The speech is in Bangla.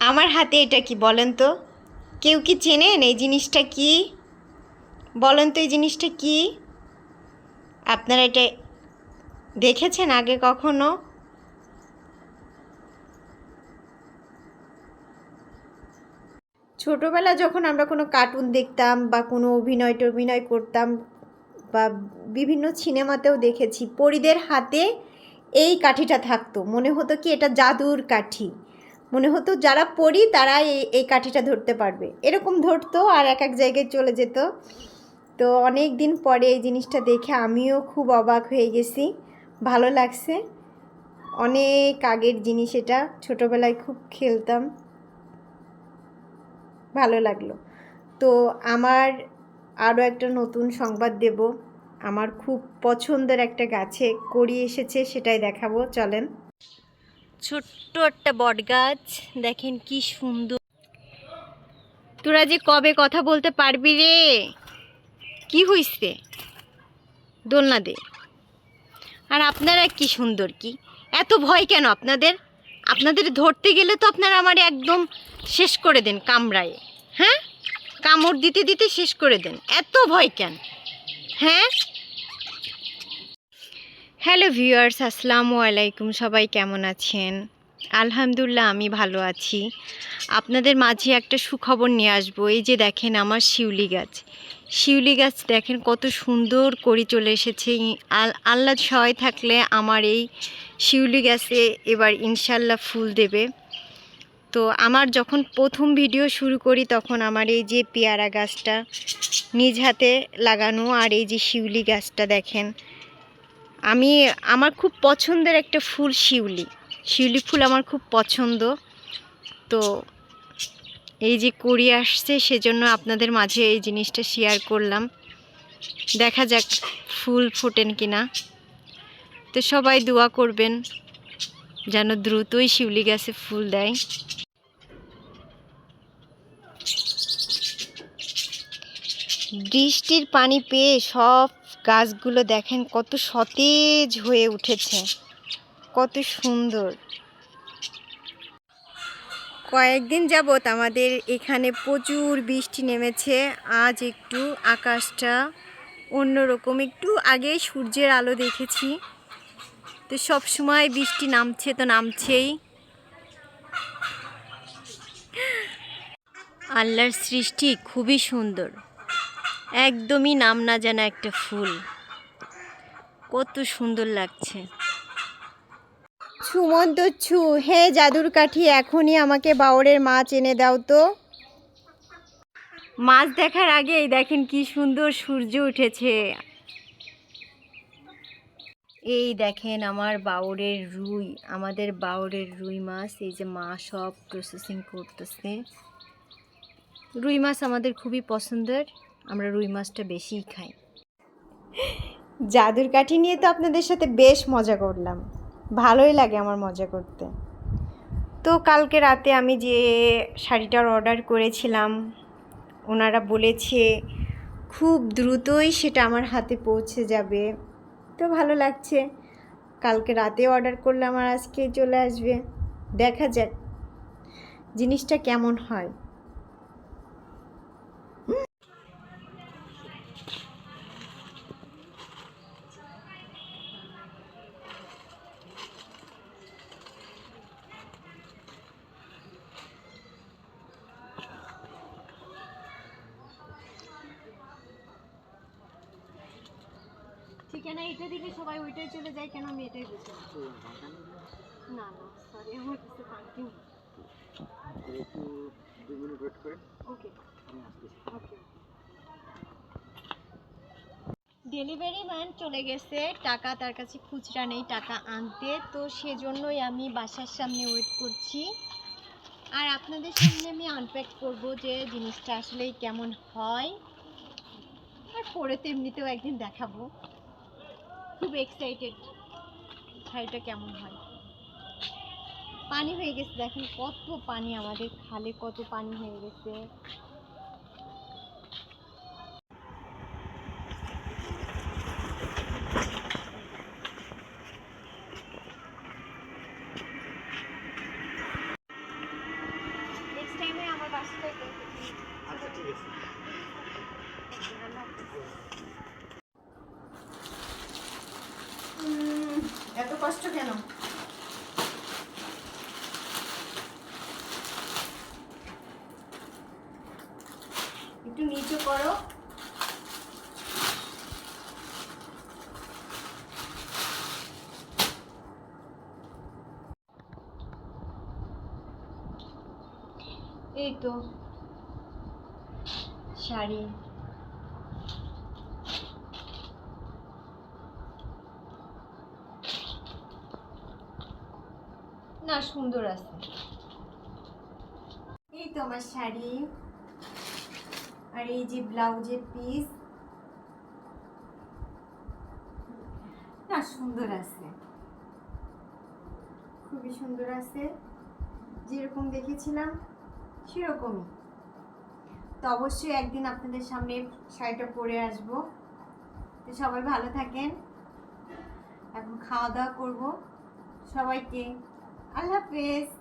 আমার হাতে এটা কি বলেন তো? কেউ কি চেনেন এই জিনিসটা কি? বলেন তো এই জিনিসটা কি? আপনারা এটা দেখেছেন আগে কখনো? ছোটোবেলা যখন আমরা কোনো কার্টুন দেখতাম বা কোনো অভিনয় টভিনয় করতাম বা বিভিন্ন সিনেমাতেও দেখেছি, পরিদের হাতে এই কাঠিটা থাকতো। মনে হতো কি এটা জাদুর কাঠি। মনে হতো যারা পড়ি তারা এই এই কাঠিটা ধরতে পারবে। এরকম ধরতো আর এক এক জায়গায় চলে যেত। তো অনেক দিন পরে এই জিনিসটা দেখে আমিও খুব অবাক হয়ে গেছি। ভালো লাগছে। অনেক আগের জিনিস এটা। ছোটোবেলায় খুব খেলতাম। ভালো লাগল। তো আমার আরও একটা নতুন সংবাদ দেব। আমার খুব পছন্দের একটা গাছে কড়ি এসেছে সেটাই দেখাবো। চলেন। ছোট্ট একটা বট গাছ দেখেন কি সুন্দর। তোরা যে কবে কথা বলতে পারবি রে? কি হইছে? দোলনা দে। আর আপনারা কি সুন্দর কি? এত ভয় কেন আপনাদের? আপনাদের ধরতে গেলে তো আপনারা আমার একদম শেষ করে দেন কামড়ায়। হ্যাঁ? কামড় দিতে দিতে শেষ করে দেন। এত ভয় কেন? হ্যাঁ? হ্যালো ভিউয়ার্স, আসসালামু আলাইকুম। সবাই কেমন আছেন? আলহামদুলিল্লাহ, আমি ভালো আছি। আপনাদের মাঝে একটা সুখবর নিয়ে আসব। এই যে দেখেন আমার শিউলি গাছ। শিউলি গাছ দেখেন কত সুন্দর করে চলে এসেছে। আল, আল্লাহ সহায় থাকলে আমার এই শিউলি গাছে এবার ইনশাল্লাহ ফুল দেবে। তো আমার যখন প্রথম ভিডিও শুরু করি, তখন আমার এই যে পেয়ারা গাছটা নিজ হাতে লাগানো আর এই যে শিউলি গাছটা দেখেন। আমি, আমার খুব পছন্দের একটা ফুল শিউলি। শিউলি ফুল আমার খুব পছন্দ। তো এই যে করি আসছে, সেজন্য আপনাদের মাঝে এই জিনিসটা শেয়ার করলাম। দেখা যাক ফুল ফোটেন কিনা। তো সবাই দোয়া করবেন যেন দ্রুতই শিউলি গাছে ফুল দেয়। বৃষ্টির পানি পেয়ে সব গাছগুলো দেখেন কত সতেজ হয়ে উঠেছে। কত সুন্দর। কয়েকদিন যাবত আমাদের এখানে প্রচুর বৃষ্টি নেমেছে। আজ একটু আকাশটা অন্যরকম, একটু আগে সূর্যের আলো দেখেছি। তো সব সময় বৃষ্টি নামছে তো নামছেই। আল্লাহর সৃষ্টি খুবই সুন্দর। একদমই নাম না জানা একটা ফুল। কত সুন্দর লাগছে। সুমন্ত ছু হে জাদুর কাঠি এখনই আমাকে বাওরের মাছ এনে দাও তো। মাছ দেখার আগেই দেখেন কি সুন্দর সূর্য উঠেছে। এই দেখেন আমার বাউরের রুই আমাদের বাউরের রুই মাছ এই যে মা সব প্রসেসিং করতেছে। রুই মাছ আমাদের খুবই পছন্দের। আমরা রুই মাছটা বেশিই খাই। জাদুর কাঠি নিয়ে তো আপনাদের সাথে বেশ মজা করলাম। ভালোই লাগে আমার মজা করতে। তো কালকে রাতে আমি যে শাড়িটার অর্ডার করেছিলাম, ওনারা বলেছে খুব দ্রুতই সেটা আমার হাতে পৌঁছে যাবে। তো ভালো লাগছে। কালকে রাতে অর্ডার করলাম আর আজকে চলে আসবে। দেখা যাক, জিনিসটা কেমন হয়। ঠিকানা এটা দিলে সবাই ওইটাই চলে যায় কেন আমি এটাই বুঝি না। না না সরি আমার কাছে পার্কিং একটু দু মিনিট ওয়েট করে। ওকে আমি আসতেছি। ওকে ডেলিভারি ম্যান চলে গেছে টাকা তার কাছে খুচরা নেই টাকা আনতে। তো সেজন্যই আমি বাসার সামনে ওয়েট করছি। আর আপনাদের সামনে আমি আনপ্যাক করব যে জিনিসটা আসলে কেমন হয়। আর পরে তো এমনিতেও একদিন দেখাবো। খুব এক্সাইটেড শাড়িটা কেমন হয়? পানি হয়ে গেছে, দেখেন কত পানি আমাদের খালে কত পানি হয়ে গেছে। কষ্ট কেন? একটু নিচু করো। এই তো। শাড়ি। না, সুন্দর আছে। এই তো আমার শাড়ি। আর এই যে ব্লাউজের পিস না, সুন্দর আছে। খুবই সুন্দর আছে। যেরকম দেখেছিলাম, সেরকমই। তো অবশ্যই একদিন আপনাদের সামনে শাড়িটা পরে আসব। তো সবাই ভালো থাকেন। এখন খাওয়া দাওয়া করব। সবাইকে আল্লাহ হাফেজ।